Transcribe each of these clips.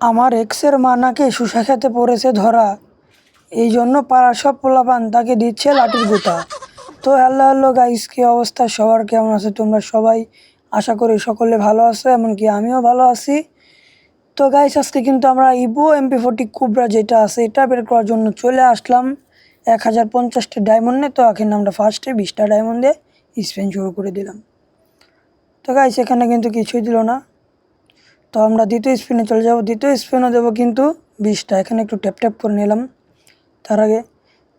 আমার এক্সের মা নাকি শুষা খেতে পড়েছে ধরা। এই জন্য পাড়ার সব পোলাপান তাকে দিচ্ছে লাঠির গুতা। তো হ্যালো হ্যালো গাইস কি অবস্থা? সবার কেমন আছে? তোমরা সবাই আশা করি সকলে ভালো আছো, এমনকি আমিও ভালো আছি। তো গাইস আজকে কিন্তু আমরা ইবো এমপি ফোর্টি কুবরা যেটা আছে, এটা বের করার জন্য চলে আসলাম। এক হাজার পঞ্চাশটা ডায়মন্ডে তো এখন আমরা ফার্স্টে বিশটা ডায়মন্ডে স্পেন শুরু করে দিলাম। তো গাইস এখানে কিন্তু কিছুই দিল না। তো আমরা দ্বিতীয় স্পিনে চলে যাব। দ্বিতীয় স্পিনও দেবো কিন্তু বিশটা। এখানে একটু ট্যাপ ট্যাপ করে নিলাম তার আগে।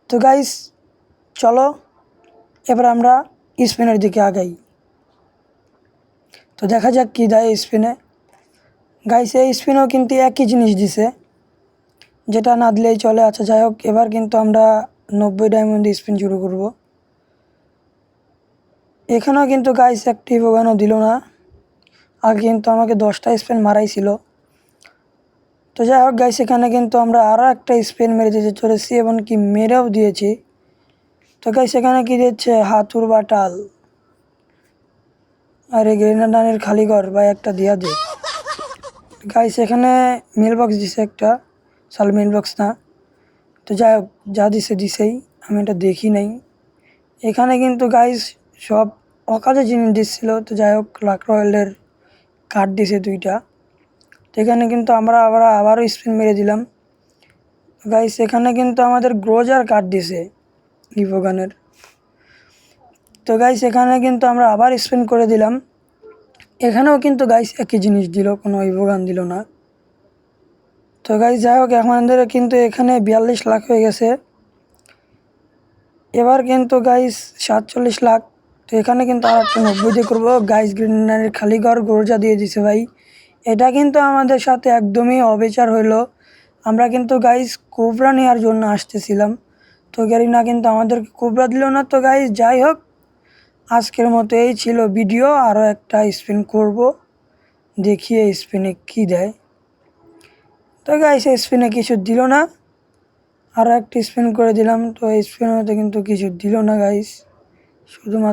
তো গাইস চলো এবার আমরা স্পিনের দিকে আগাই। তো দেখা যাক কী দেয় স্পিনে। গাইস এই স্পিনও কিন্তু একই জিনিস দিছে, যেটা না দিলেই চলে। আচ্ছা যাই হোক, এবার কিন্তু আমরা নব্বই ডায়মন্ড স্পিন শুরু করব। এখানেও কিন্তু গাইস একটি ওখানেও দিল না। আগে কিন্তু আমাকে দশটা স্পেন মারাইছিল। তো যাই হোক গাইস এখানে কিন্তু আমরা আরও একটা স্পেন মেরে দিতে চলেছি এবং কি মেরেও দিয়েছি। তো গাইস এখানে কি দিচ্ছে? হাতুর বাটাল। আরে গ্রেনাডানের খালি ঘর বা একটা দিয়া দে। গাইস এখানে মেল বক্স দিছে একটা, সাল মেল বক্স না। তো যাই হোক, যা দিছে দিছেই, আমি এটা দেখি নাই। এখানে কিন্তু গাইস সব অকাজে জিনিস দিচ্ছিল। তো যাই হোক লাক কার্ড দিছে দুইটা। তো এখানে কিন্তু আমরা আবার, আবারও স্পিন মেরে দিলাম। গাইস এখানে কিন্তু আমাদের গ্রোজার কার্ড দিছে ইভোগানের তো গাইস এখানে কিন্তু আমরা আবার স্পিন করে দিলাম। এখানেও কিন্তু গাইস একই জিনিস দিল, কোনো ইভোগান দিল না। তো গাইস যাই হোক আমাদের কিন্তু এখানে বিয়াল্লিশ লাখ হয়ে গেছে। এবার কিন্তু গাইস সাতচল্লিশ লাখ। তো এখানে কিন্তু আর একটা নব্বই দিয়ে করব। গাইস গ্রিনারের খালি ঘর গরজা দিয়ে দিছে ভাই। এটা কিন্তু আমাদের সাথে একদমই অবিচার হইল। আমরা কিন্তু গাইস কোবরা নেওয়ার জন্য আসতেছিলাম। তো গ্যারিনা কিন্তু আমাদেরকে কোবরা দিল না। তো গাইস যাই হোক, আজকের মতো এই ছিল ভিডিও আরও একটা স্পিন করব। দেখি এই স্পিনে কী দেয়। তো গাইস এই স্পিনে কিছু দিল না। আরও একটা স্পিন করে দিলাম। তো এই মধ্যে কিন্তু কিছু দিল না গাইস শুধুমাত্র